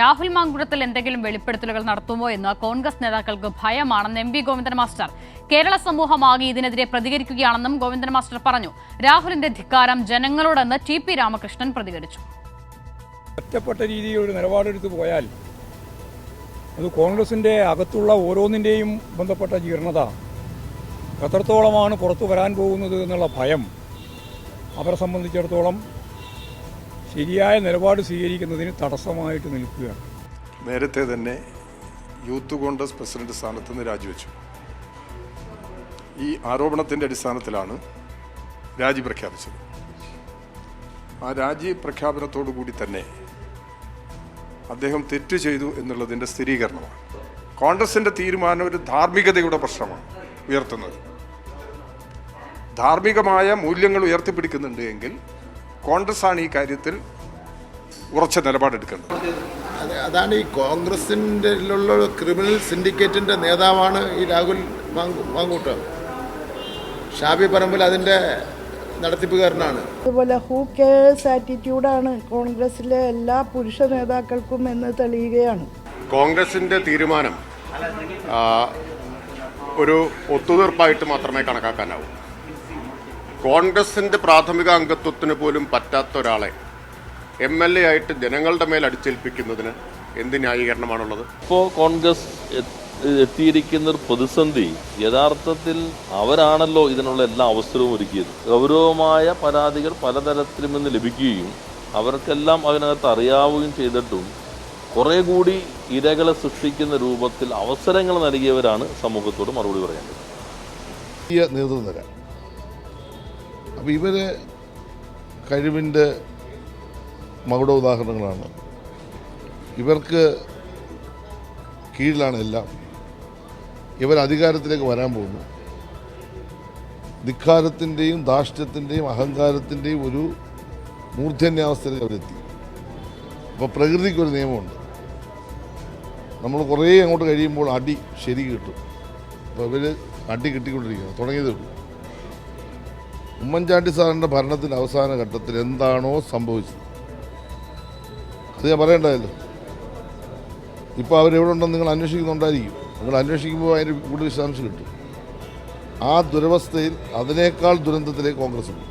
രാഹുൽ മാങ്കുളത്തിൽ എന്തെങ്കിലും വെളിപ്പെടുത്തലുകൾ നടത്തുമോ എന്ന് കോൺഗ്രസ് നേതാക്കൾക്ക് ഭയമാണെന്ന് M P Govindan master. Kerala സമൂഹമാകെ ഇതിനെതിരെ പ്രതികരിക്കുകയാണെന്നും ഗോവിന്ദൻ മാസ്റ്റർ പറഞ്ഞു. രാഹുലിന്റെ ധിക്കാരം ജനങ്ങളോടെന്ന് ടി പി രാമകൃഷ്ണൻ പ്രതികരിച്ചു. ഒറ്റപ്പെട്ട രീതിയിൽ ഒരു നിലപാടെടുത്ത് പോയാൽ അത് കോൺഗ്രസിന്റെ അകത്തുള്ള ഓരോന്നിന്റെയും ബന്ധപ്പെട്ട ജീർണത. എത്രത്തോളമാണ് പുറത്തു വരാൻ പോകുന്നത് എന്നുള്ള ഭയം അവരെ സംബന്ധിച്ചിടത്തോളം ശരിയായ നിലപാട് സ്വീകരിക്കുന്നതിന് തടസ്സമായിട്ട് നിൽക്കുകയാണ് നേരത്തെ തന്നെ യൂത്ത് കോൺഗ്രസ് പ്രസിഡന്റ് സ്ഥാനത്ത് നിന്ന് രാജിവെച്ചു. ഈ ആരോപണത്തിന്റെ അടിസ്ഥാനത്തിലാണ് രാജി പ്രഖ്യാപിച്ചത്. ആ രാജി പ്രഖ്യാപനത്തോടു കൂടി തന്നെ അദ്ദേഹം തെറ്റ് ചെയ്തു എന്നുള്ളതിന്റെ സ്ഥിരീകരണമാണ്. കോൺഗ്രസിന്റെ തീരുമാനം ഒരു ധാർമ്മികതയുടെ പ്രശ്നമാണ് ഉയർത്തുന്നത്. ധാർമ്മികമായ മൂല്യങ്ങൾ ഉയർത്തിപ്പിടിക്കുന്നുണ്ട് എങ്കിൽ കോൺഗ്രസ് ആണ് ഈ കാര്യത്തിൽ ഉറച്ച നിലപാടെടുക്കേണ്ടത്. അത് അതാണ് ഈ കോൺഗ്രസിന്റെ ക്രിമിനൽ സിൻഡിക്കേറ്റിന്റെ നേതാവാണ് ഈ രാഹുൽ മാങ്കു മാങ്കൂട്ടം. ഷാബി പറമ്പിൽ അതിന്റെ നടത്തിപ്പുകാരനാണ്. അതുപോലെ ഹൂ കെയേഴ്സ് ആറ്റിറ്റ്യൂഡാണ് കോൺഗ്രസിലെ എല്ലാ പുരുഷ നേതാക്കൾക്കും എന്ന് തെളിയുകയാണ്. കോൺഗ്രസിന്റെ തീരുമാനം ഒരു ഒത്തുതീർപ്പായിട്ട് മാത്രമേ കണക്കാക്കാനാവൂ. കോൺഗ്രസിന്റെ പ്രാഥമിക അംഗത്വത്തിന് പോലും പറ്റാത്ത ഒരാളെ എം എൽ എ ആയിട്ട് ജനങ്ങളുടെ മേൽ അടിച്ചേൽപ്പിക്കുന്നതിന് എന്ത് ന്യായീകരണമാണുള്ളത്? ഇപ്പോൾ കോൺഗ്രസ് എത്തിയിരിക്കുന്ന ഒരു പ്രതിസന്ധി യഥാർത്ഥത്തിൽ അവരാണല്ലോ ഇതിനുള്ള എല്ലാ അവസരവും ഒരുക്കിയത്. ഗൗരവമായ പരാതികൾ പലതരത്തിലും നിന്ന് ലഭിക്കുകയും അവർക്കെല്ലാം അതിനകത്ത് അറിയാവുകയും ചെയ്തിട്ടും കുറേ കൂടി ഇരകളെ സൃഷ്ടിക്കുന്ന രൂപത്തിൽ അവസരങ്ങൾ നൽകിയവരാണ് സമൂഹത്തോട് മറുപടി പറയേണ്ടത് വലിയ നേതൃത്വം തരാം അപ്പോൾ ഇവരെ കഴിവിന്റെ മകുട ഉദാഹരണങ്ങളാണ്. ഇവർക്ക് കീഴിലാണ് എല്ലാം. ഇവർ അധികാരത്തിലേക്ക് വരാൻ പോകുന്നു. ധിക്കാരത്തിന്റെയും ധാർഷ്ട്യത്തിന്റെയും അഹങ്കാരത്തിന്റെയും ഒരു മൂർധന്യാവസ്ഥയിലേക്ക് അവരെത്തി. അപ്പോൾ പ്രകൃതിക്കൊരു നിയമമുണ്ട്. നമ്മൾ കുറേ അങ്ങോട്ട് കഴിയുമ്പോൾ അടി ശരി കിട്ടും. അപ്പോൾ ഇവർ അടി കിട്ടിക്കൊണ്ടിരിക്കുകയാണ്. തുടങ്ങിയതേ ഉള്ളൂ. ഉമ്മൻചാണ്ടി സാറിന്റെ ഭരണത്തിന്റെ അവസാന ഘട്ടത്തിൽ എന്താണോ സംഭവിച്ചത്? അത് ഞാൻ പറയേണ്ടതല്ലോ ഇപ്പോൾ അവരെവിടെ ഉണ്ടെന്ന് നിങ്ങൾ അന്വേഷിക്കുന്നുണ്ടായിരിക്കും. നിങ്ങൾ അന്വേഷിക്കുമ്പോൾ അതിന്റെ കൂടുതൽ വിശദാംശം കിട്ടും. ആ ദുരവസ്ഥയിൽ അതിനേക്കാൾ ദുരന്തത്തിലേക്ക് കോൺഗ്രസ് ഉണ്ട്.